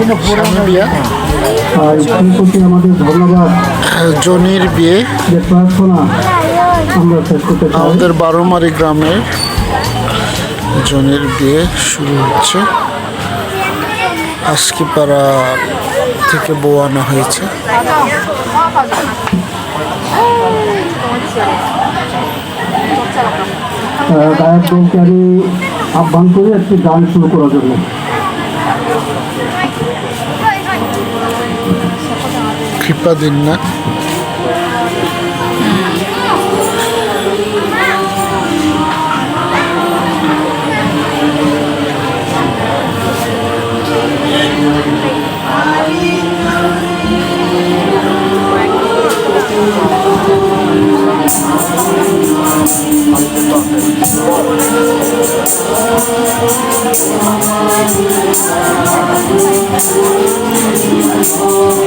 আমরা প্রথমে স্বামী বিয়া। জনির বিয়ে। আমাদের বারোমারি গ্রামে জনির বিয়ে শুরু হচ্ছে। আজকিপাড়া থেকে বউ আনা হয়েছে। গায়ক দলকে আমি আহ্বান করি একটি গান শুরু করার জন্য। কৃপা দিন না এই যে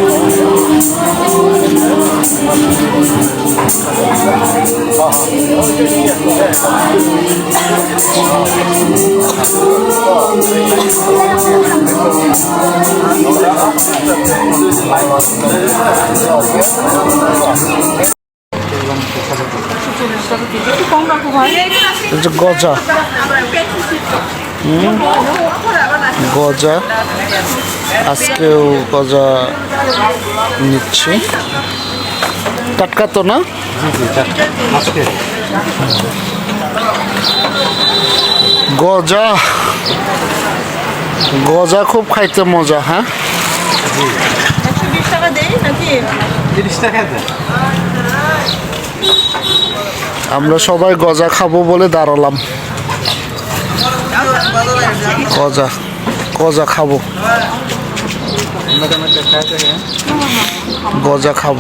গজা। গজা। আজকেও গজা নিচ্ছি। টাটকা তো না? গজা। গজা খুব খাইতে মজা হ্যাঁ? একশো বিশ টাকা দেই নাকি? আমরা সবাই গজা খাব বলে দাঁড়ালাম। গজা গজা খাব। গজা খাব।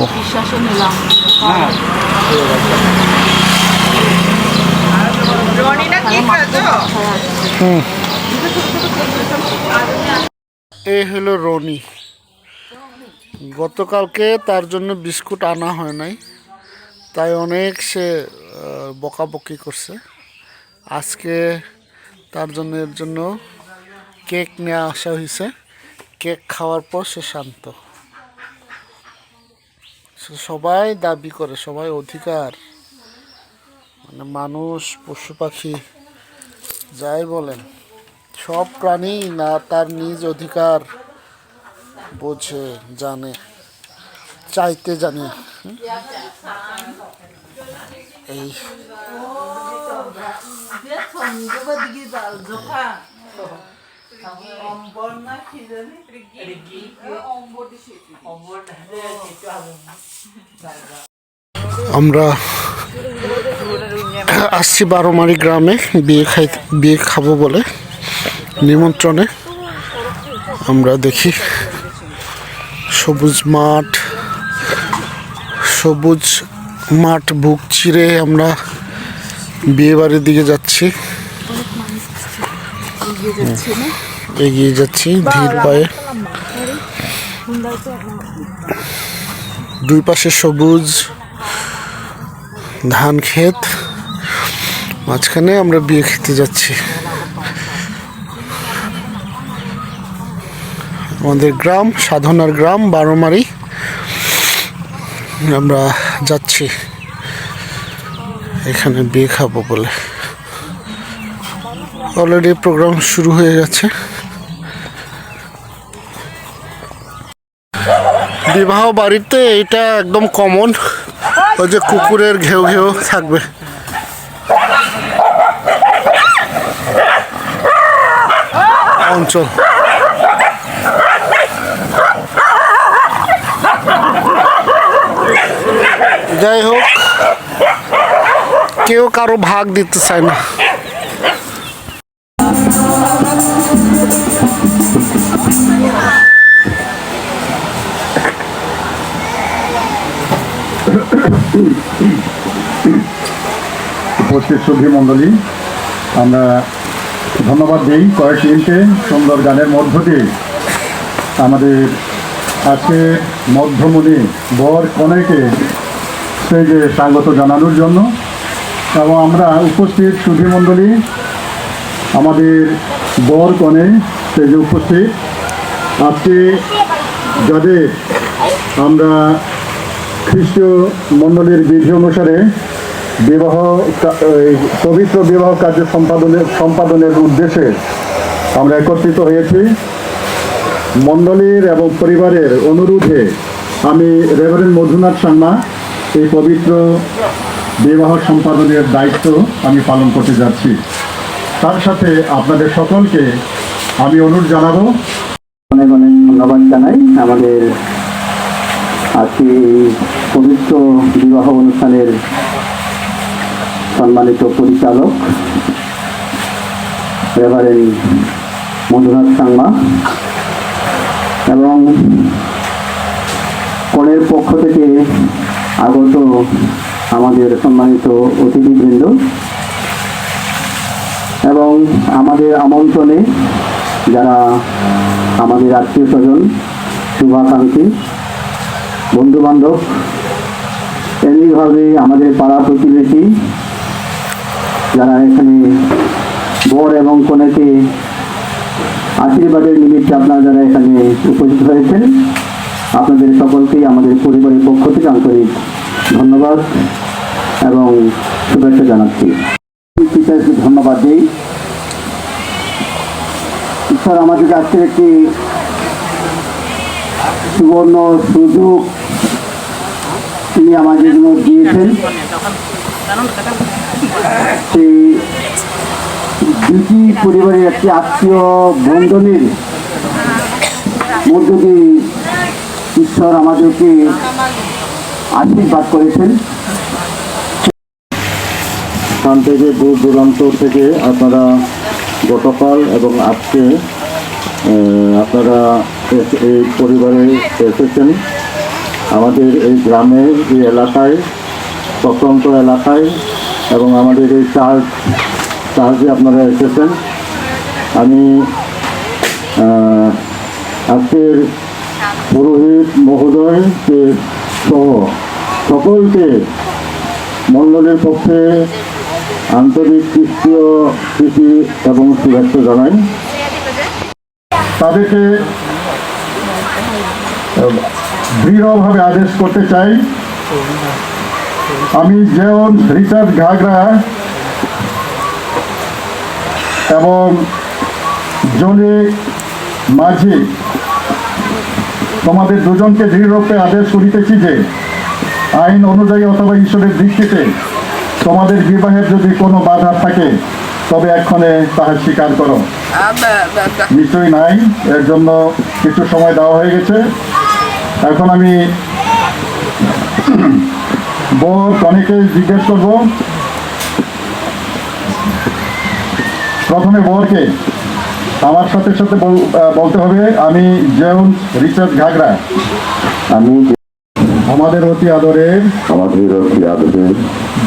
এ হলো রনি। গতকালকে তার জন্য বিস্কুট আনা হয় নাই তাই অনেক সে বকাবকি করছে। আজকে তার জন্য এর জন্য কেক নিয়ে আসা হয়েছে। কেক খাওয়ার পর সে শান্ত। সে সবাই দাবি করে সবাই অধিকার। মানুষ, পশু পাখি, যাই বলেন, সব প্রাণী না তার নিজ অধিকার বোঝে, জানে, চাইতে জানে। এই আমরা আসছি বারোমারি গ্রামে বিয়ে খাই, বিয়ে খাব বলে নিমন্ত্রণে। আমরা দেখি সবুজ মাঠ সবুজ মাঠ বুক চিরে আমরা বিয়ে বাড়ির দিকে যাচ্ছি। এগিয়ে যাচ্ছি ধীর পায়ে। দুই পাশে সবুজ ধান ক্ষেত। মাঝখানে আমরা বিয়ে খেতে যাচ্ছি। আমাদের গ্রাম, সাধনার গ্রাম, বারোমারি। আমরা যাচ্ছি। এখানে বিয়ে খাব বলে। অলরেডি প্রোগ্রাম শুরু হয়ে গেছে। বিবাহ বাড়িতে এটা একদম কমন ওই যে কুকুরের ঘেউ ঘেউ থাকবে। অঞ্চল যাই হোক কেউ কারও ভাগ দিতে চায় না। উপস্থিত সুধী মণ্ডলী আমরা ধন্যবাদ দিই কয়েক মিনিটে সুন্দর গানের মধ্য দিয়ে। আমাদের আজকে মধ্যমণি বর কনেকে স্টেজে স্বাগত জানানোর জন্য এবং আমরা উপস্থিত সুধী মণ্ডলী, আমাদের বর কনে স্টেজে উপস্থিত। আজকে যাদের আমরা খ্রিস্টীয় মণ্ডলীর বিধি অনুসারে বিবাহ পবিত্র বিবাহ কার্য সম্পাদনের সম্পাদনের উদ্দেশ্যে আমরা একত্রিত হয়েছি। মণ্ডলীর এবং পরিবারের অনুরোধে আমি রেভারেন্ড মধুনাথ শর্মা, এই পবিত্র বিবাহ সম্পাদনের দায়িত্ব আমি পালন করতে যাচ্ছি। তার সাথে আপনাদের সকলকে আমি অনুরোধ জানাব। অনেক অনেক ধন্যবাদ জানাই আমাদের আজকে এই পবিত্র বিবাহ অনুষ্ঠানের সম্মানিত পরিচালক, রেভারেন্ড মধুনাথ সাংমা এবং কনের পক্ষ থেকে আগত আমাদের সম্মানিত অতিথিবৃন্দ এবং আমাদের আমন্ত্রণে যারা আমাদের আত্মীয় স্বজন, শুভাকাঙ্ক্ষী বন্ধু বান্ধব এমনিভাবে আমাদের পাড়া প্রতিবেশী যারা এখানে বর এবং কনেকে আশীর্বাদের নিমিত্তে আপনারা যারা এখানে উপস্থিত হয়েছেন, আপনাদের সকলকেই আমাদের পরিবারের পক্ষ থেকে আন্তরিক ধন্যবাদ এবং শুভেচ্ছা জানাচ্ছি। টিচার্সকে ধন্যবাদ দিই। ঈশ্বর আমাদেরকে আজকের একটি সুবর্ণ সুযোগ তিনি আমাদের জন্য দিয়েছেন। সেই দুটি পরিবারের একটি আত্মীয় বন্ধনের মধ্য দিয়ে ঈশ্বর আমাদেরকে আশীর্বাদ করেছেন। স্থান থেকে দূর দূরান্ত থেকে আপনারা গতকাল এবং আজকে আপনারা এই পরিবারে এসেছেন। আমাদের এই গ্রামের এই এলাকায়, প্রত্যন্ত এলাকায় এবং আমাদের এই চার্চ চার্চে আপনারা এসেছেন, আমি আজকের পুরোহিত মহোদয়কে সহ সকলকে মণ্ডলের পক্ষে আন্তরিক খ্রিস্টীয় প্রীতি এবং শুভেচ্ছা জানাই। তাদেরকে দৃঢ়ভাবে আদেশ করতে চাই আমি যেমন রিচার্ড ঘাগরা এবং জনি মাঝি, তোমাদের দুজনকে দৃঢ়রূপে আদেশ করিতেছি যে, আইন অনুযায়ী অথবা ঈশ্বরের দৃষ্টিতে তোমাদের বিবাহের যদি কোনো বাধা থাকে, তবে এক্ষণে তাহার স্বীকার করো। নিশ্চয়ই নাই, এর জন্য কিছু সময় দেওয়া হয়ে গেছে। এখন আমি বর অনেকে জিজ্ঞেস করব। প্রথমে বরকে আমার সাথে সাথে বল- বলতে হবে, আমি জেউন রিচার্ড ঘাগরা। আমি আমাদের অতি আদরের আমাদের আদরের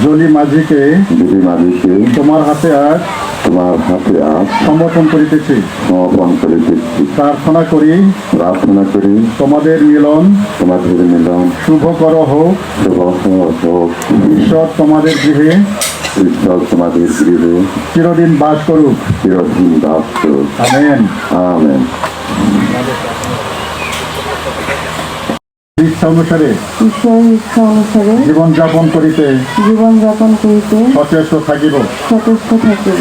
জলি মাঝিকে দিদি মাঝিকে তোমার হাতে আজ তোমার হাতে আজ সমর্পণ করিতেছি। সমর্পণ করিতেছি। প্রার্থনা করি প্রার্থনা করি তোমাদের মিলন তোমাদের মিলন। শুভ কর হোক। শুভ হোক। ঈশ্বর তোমাদের গৃহে ঈশ্বর তোমাদের গৃহে চিরদিন বাস করুক। চিরদিন বাস করুক। আমেন। আমেন। ইচ্ছা অনুসারে ঈশ্বরের ইচ্ছা অনুসারে জীবনযাপন করিতে জীবনযাপন করিতে সচেষ্ট থাকিব। সচেষ্ট থাকিব।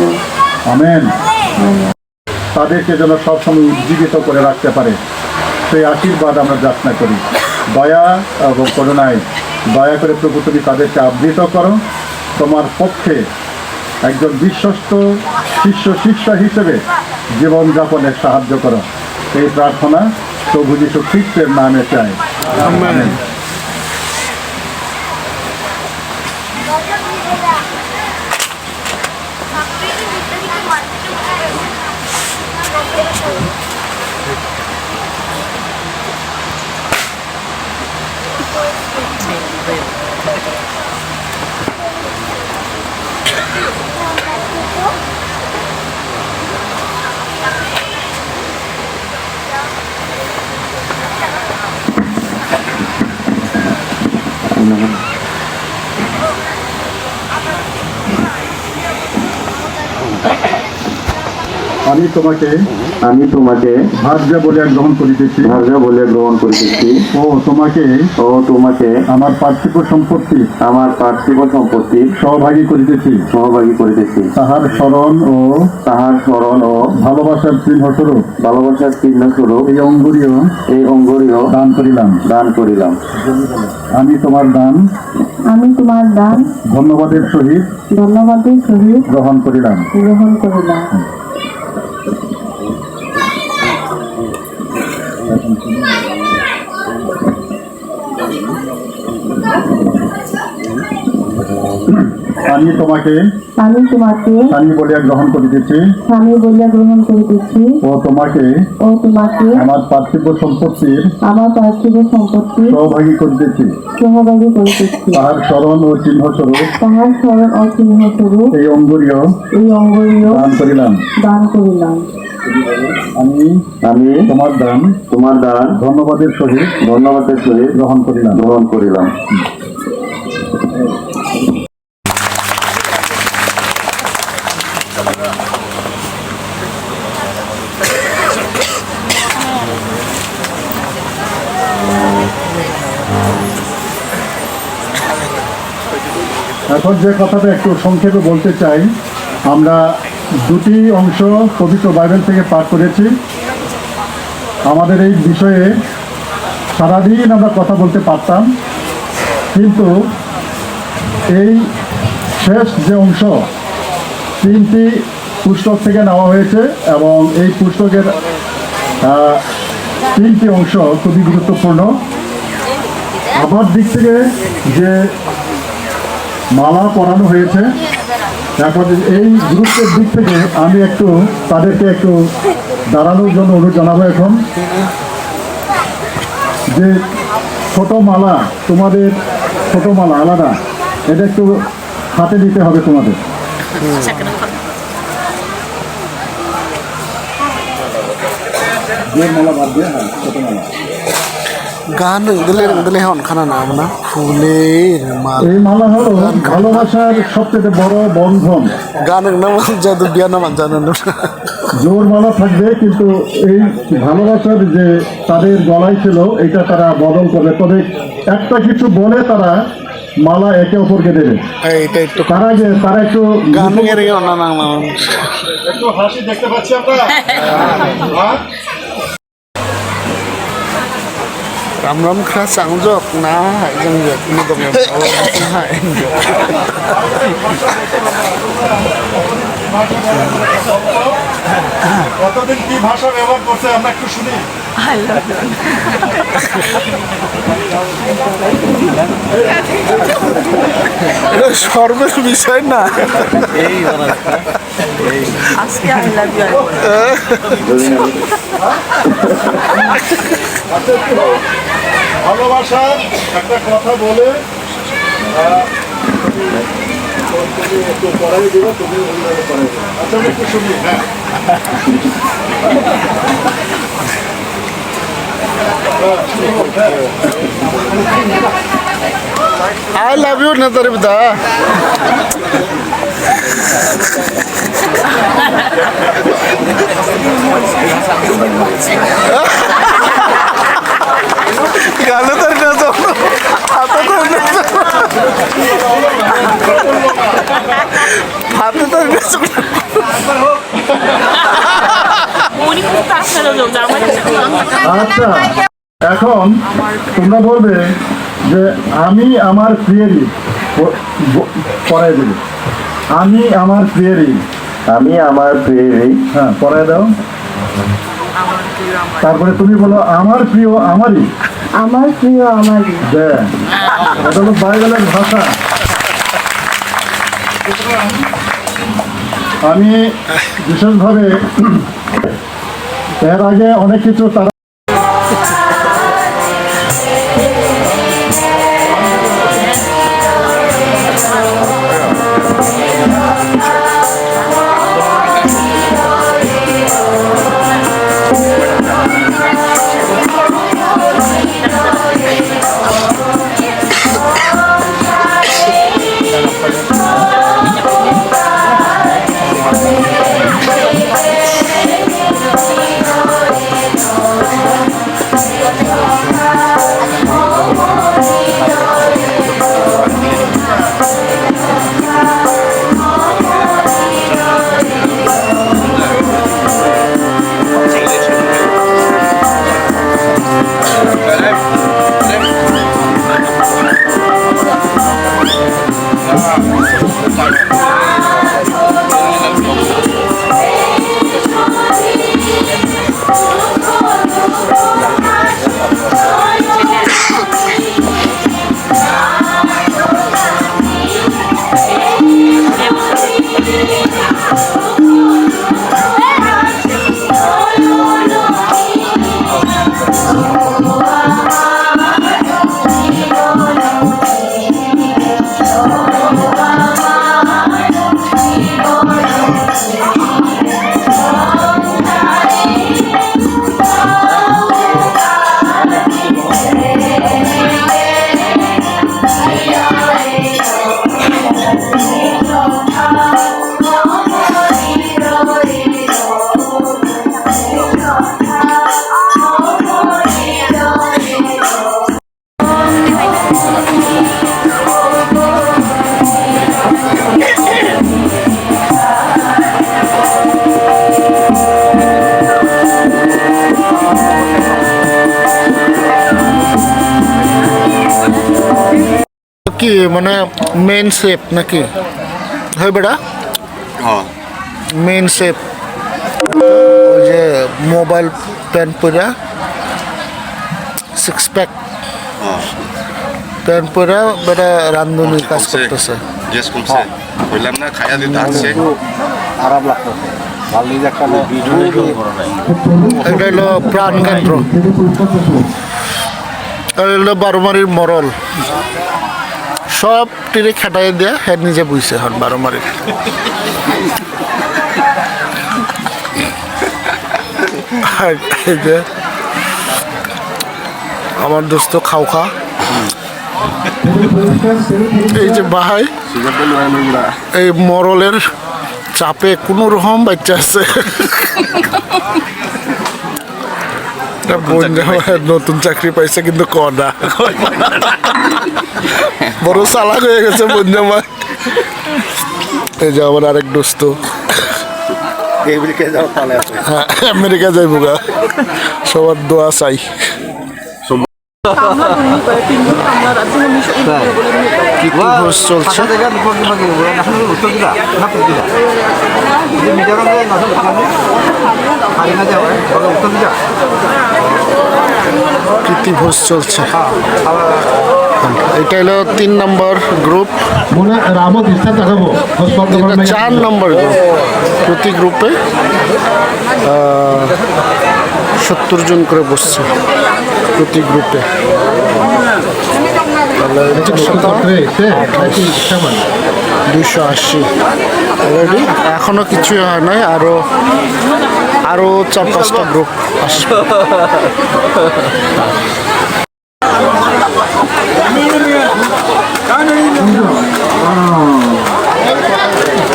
আমেন। তাদেরকে যেন সবসময় উজ্জীবিত করে রাখতে পারে। সেই আশীর্বাদ আমরা যাচনা করি। দয়া এবং করুণায় দয়া করে প্রভু তুমি তাদেরকে আবৃত করো। তোমার পক্ষে একজন বিশ্বস্ত শিষ্য শিষ্য হিসেবে জীবনযাপনে সাহায্য করো। এই প্রার্থনা প্রভু যীশু খ্রিস্টের নামে চাই। Thank you. 올라가. আমি তোমাকে আমি তোমাকে ভাগ্য বলিয়া গ্রহণ করিতেছি। ভার্য বলে গ্রহণ করিতেছি। ও তোমাকে ও তোমাকে আমার পার্থিব সম্পত্তি আমার পার্থিব সম্পত্তি সহভাগী করিতেছি। সহভাগী করিতেছি। তাহার স্মরণ ও তাহার স্মরণ ও ভালোবাসার চিহ্ন স্বরূপ ভালোবাসার চিহ্ন স্বরূপ এই অঙ্গুরীয় এই অঙ্গরীয় দান করিলাম। দান করিলাম। আমি তোমার দান আমি তোমার দান ধন্যবাদের সহিত ধন্যবাদের সহিত গ্রহণ করিলাম। গ্রহণ করিলাম। আমি তোমাকে আমি তোমাকে স্বামী বলিয়া গ্রহণ করিতেছি স্বামী বলিয়া গ্রহণ করিতেছি ও তোমাকে ও তোমাকে আমার পার্থিব সম্পত্তির আমার পার্থিব সম্পত্তি সহভাগী করিতেছি সহভাগী করিতেছি তাহার স্মরণ ও চিহ্ন স্বরূপ তাহার স্মরণ ও চিহ্ন স্বরূপ এই অঙ্গুরীয় এই অঙ্গীয় দান করিলাম। দান করিলাম। আমি আমি তোমার দান তোমার দান ধন্যবাদের সহিত ধন্যবাদের সহিত গ্রহণ করিলাম। গ্রহণ করিলাম। এখন যে কথাটা একটু সংক্ষেপে বলতে চাই, আমরা দুটি অংশ পবিত্র বাইবেল থেকে পাঠ করেছি। আমাদের এই বিষয়ে সারাদিন আমরা কথা বলতে পারতাম, কিন্তু এই শেষ যে অংশ, তিনটি পুস্তক থেকে নেওয়া হয়েছে এবং এই পুস্তকের তিনটি অংশ খুবই গুরুত্বপূর্ণ। আমার দিক থেকে যে মালা পরানো হয়েছে। এখন এই গ্রুপের দিক থেকে আমি একটু তাদেরকে একটু দাঁড়ানোর জন্য অনুরোধ জানাব এখন। যে ছোট মালা, তোমাদের ছোট মালা আলাদা, এটা একটু হাতে দিতে হবে তোমাদের। মালা বাদ দিয়ে হ্যাঁ ছোট মালা। গান দিলে দিলে হন খানা নাম না। ফুলের মাল। এই মালা হলো ভালোবাসার সবচেয়ে বড় বন্ধন। গানের নাম জাদু বিয়া নাম জানেন। জোর মালা থাকবে কিন্তু এই ভালোবাসার যে তাদের গলায় ছিল এটা তারা বদল করবে। তবে একটা কিছু বলে তারা মালা একে অপরকে দেবে। এইটা একটু তার আগে তারা একটু গানের না না না। একটু হাসি দেখতে পাচ্ছি আমরা। হ্যাঁ? রাম রাম খা চাংজক না जों ini dong ya hai কতদিন কি ভাষা ব্যবহার করছে আমরা একটু শুনি। সর্বের বিষয় না। আজকে আই লাভ ইউ একটা কথা বলে আচ্ছা আমি একটু শুনি হ্যাঁ। আই লাভ ইউ না তোর বিদা গালে তোর না তো হাতে তোর না হাতে তোর না আচ্ছা এখন তোমরা বলবে যে আমি আমার প্রিয়েরই প- ব- পড়াই দেবে। আমি আমার প্রিয়েরই। আমি আমার প্রিয় হ্যাঁ পড়াই দাও। তারপরে তুমি বলো আমার প্রিয় আমারই। আমার প্রিয় আমারই। দে। এটা হলো বাইবেলের ভাষা। আমি বিশেষভাবে এর আগে অনেক কিছু তারা মানে মেন শেপ নাকি? হয় বেটা? মেন শেপ ওই যে মোবাইল প্যান্ট পরা সিক্স প্যাক প্যান্ট পরা বেটা রান্ধুনি কাজ করতেছে। কমছে না দিতে আসছে এটা হলো প্রাণ কেন্দ্র এটা হলো বারোমারির মরল। সব টিরে খেটাই দিয়ে হ্যাঁ নিজে বুঝছে হন এই যে আমার দোস্ত খাও খা এই যে বাহাই এই মরলের চাপে কোনো রকম বাচ্চা আছে। নতুন চাকরি পাইছে কিন্তু কনা। বড় চালাক হয়ে গেছে বোন জামাই এই যে আমার আরেক দোস্ত। হ্যাঁ আমেরিকা যাইব গা। সবার দোয়া চাই। কি কি ঘোষ চলছে। কীর্তিভোজ চলছে এটা হলো তিন নম্বর গ্রুপ চার নম্বর গ্রুপ প্রতি গ্রুপে সত্তর জন করে বসছে প্রতি গ্রুপে। দুশো আশি। অলরেডি এখনও কিছুই হয় নাই আরও আরও চার পাঁচটা গ্রুপ আসবে।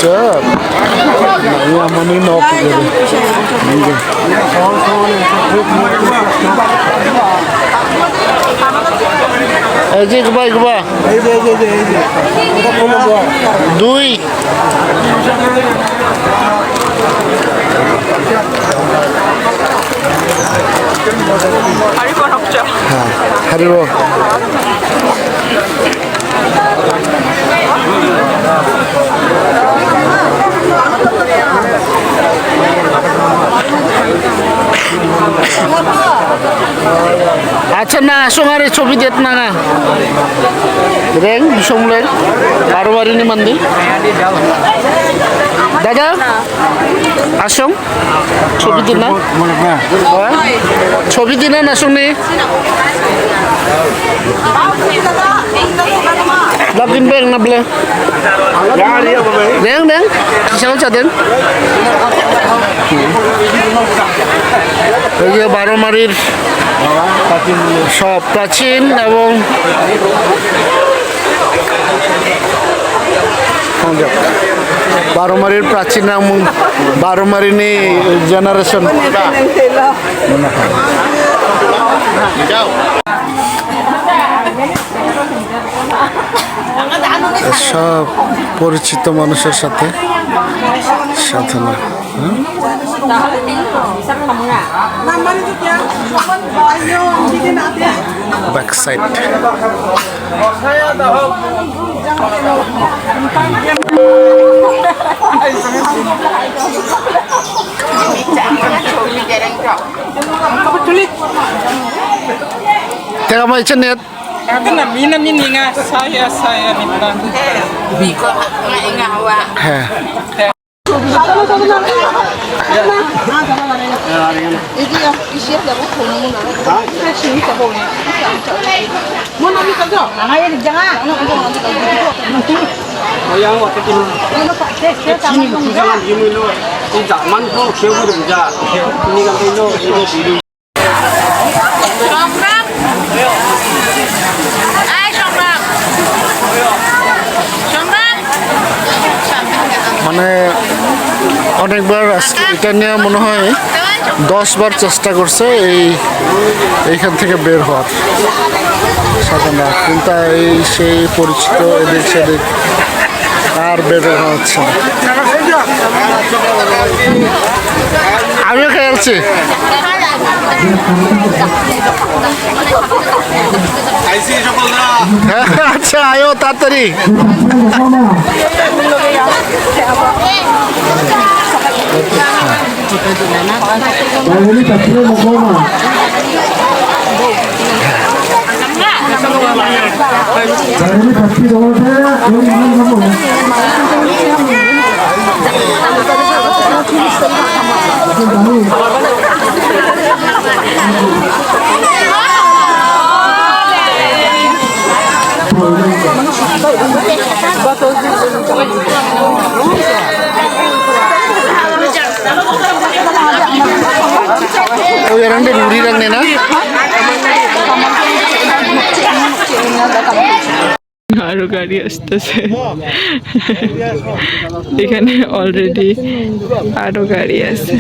Job. Iya, mani nok gitu. এই যে গবা গবা দুই। পাৰিব নকচা হারিব। আচ্ছা না আসো আরে ছবি দেত না না। রেং বিষমলের বারো বারিনি মন্দির। দাদা আসুন ছবি দিন। না? ছবি দিন না শুনি Lapin beng na ble. Deng deng. Kisah sa den. এই যে বারোমারির সব প্রাচীন এবং বারোমারির প্রাচীন এবং বারোমারিনি জেনারেশন সব পরিচিত মানুষের সাথে সাধনা back side Kata nak minum ini saya saya ni pun. Biko nga nga wa. ini dia isi dia buat kamu nak. Ha, ini. Mana ni kau? Nah, ini jangan. Ini kau. Oh, yang waktu ini. Ini Pak Ini mulu. Ini zaman kau pun dah. Ini kau. Ini kau. Ini kau pun মানে অনেকবার আজকে এটা নিয়ে মনে হয় দশবার চেষ্টা করছে এই এইখান থেকে বের হওয়ার। সাধনা কিন্তু এই সেই পরিচিত এদিক সেদিক আর বের হচ্ছে আমিও খেয়ালছি খাইছি আচ্ছা আয়ো তাড়াতাড়ি। 우리 같이 넣어서 여기 있는 거 뭐. Bác গাড়ি আসতেছে। এখানে অলরেডি আরও গাড়ি আছে।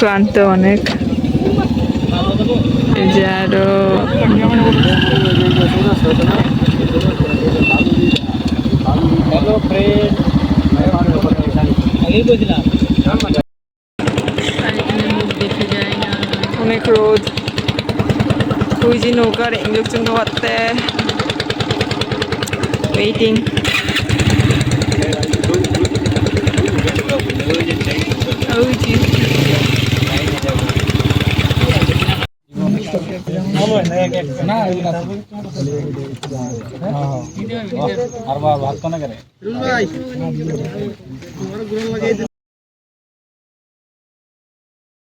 ক্লান্ত অনেক। যে আরও যে নৌকার ইঞ্জেকশন খাওয়াতে ওয়েটিং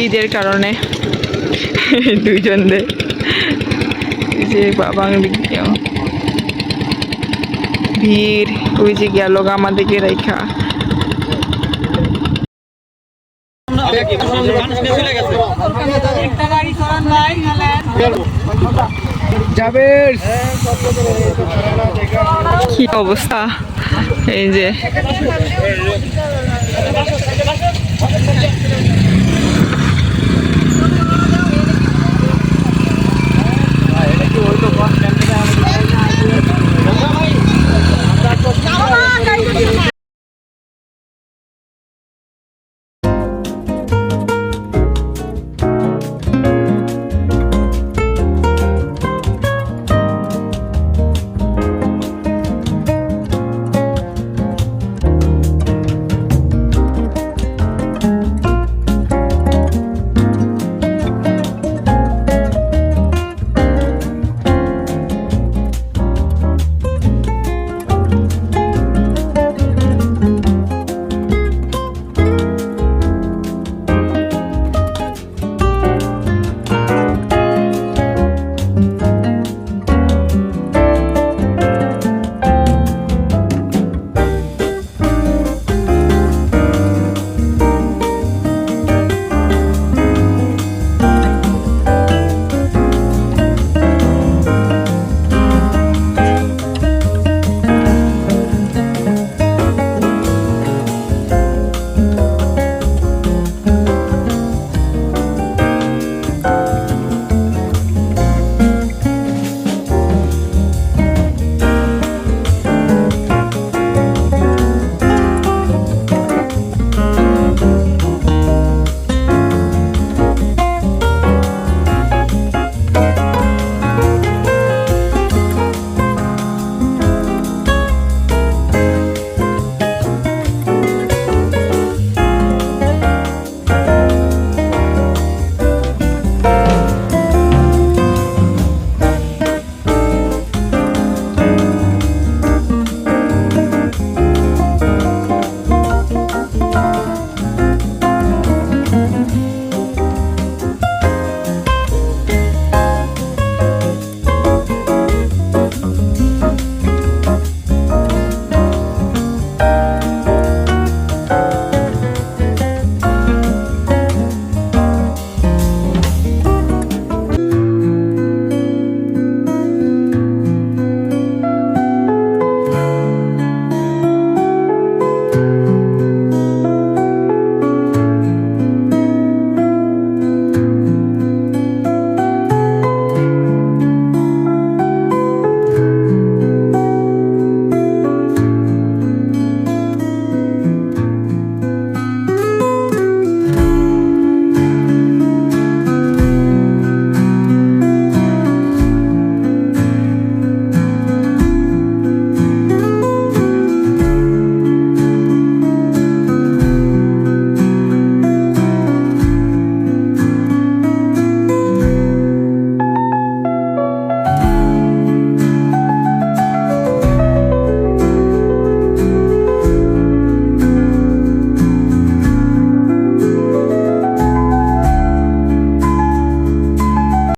ঈদের কারণে দুইজনদের যে বাবা ভিড় ওই যে গেল আমাদেরকে রেখা কি অবস্থা? এই যে। はい。